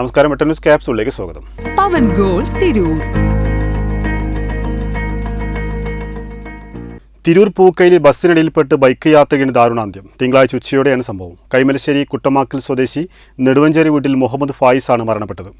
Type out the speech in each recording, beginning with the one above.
നമസ്കാരം വെട്ടൻ ന്യൂസ് ക്യാപ്സൂളിലേക്ക് സ്വാഗതം. പവൻ ഗോൾ തിരൂർ. തിരൂർ പൂക്കയിൽ ബസ്സിനിടയിൽപ്പെട്ട് ബൈക്ക് യാത്രികന് ദാരുണാന്ത്യം. തിങ്കളാഴ്ച ഉച്ചയോടെയാണ് സംഭവം. കൈമലശ്ശേരി കുട്ടമാക്കൽ സ്വദേശി നെടുവഞ്ചേരി വീട്ടിൽ മുഹമ്മദ് ഫായിസ് ആണ് മരണപ്പെട്ടത്.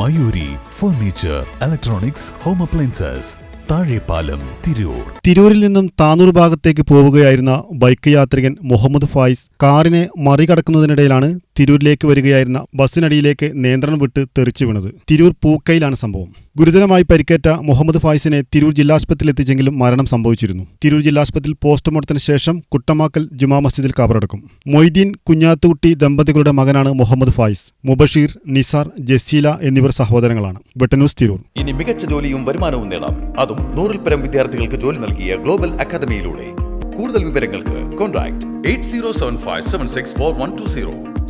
Mayuri furniture electronics home appliances Thazhepalam Tirur. തിരൂരിൽ നിന്നും താനൂർ ഭാഗത്തേക്ക് പോവുകയായിരുന്ന ബൈക്ക് യാത്രികൻ മുഹമ്മദ് ഫായിസ് കാറിനെ മറികടക്കുന്നതിനിടയിലാണ് തിരൂരിലേക്ക് വരികയായിരുന്ന ബസ്സിനടിയിലേക്ക് നിയന്ത്രണം വിട്ട് തെറിച്ചു വീണത്. തിരൂർ പൂക്കയിലാണ് സംഭവം. ഗുരുതരമായി പരിക്കേറ്റ മുഹമ്മദ് ഫായിസിനെ തിരൂർ ജില്ലാസ്പത്രിയിൽ എത്തിച്ചെങ്കിലും മരണം സംഭവിച്ചിരുന്നു. തിരൂർ ജില്ലാസ്പത്രിയിൽ പോസ്റ്റ്മോർട്ടത്തിന് ശേഷം കുട്ടമാക്കൽ ജുമാ മസ്ജിദിൽ കബറടക്കും. മൊയ്തീൻ കുഞ്ഞാത്തുകുട്ടി ദമ്പതികളുടെ മകനാണ് മുഹമ്മദ് ഫായിസ്. മുബഷീർ നിസാർ ജസീല എന്നിവർ സഹോദരങ്ങളാണ്. വെട്ടന്യൂസ് തിരൂർ. ഇനി മികച്ച ജോലിയും വരുമാനവും നേടാം. അതും നൂറിൽ പരം വിദ്യാർത്ഥികൾക്ക് ജോലി നൽകിയ ഗ്ലോബൽ അക്കാദമിയിലൂടെ. കൂടുതൽ വിവരങ്ങൾക്ക് contact eight zero seven five seven six four one two zero.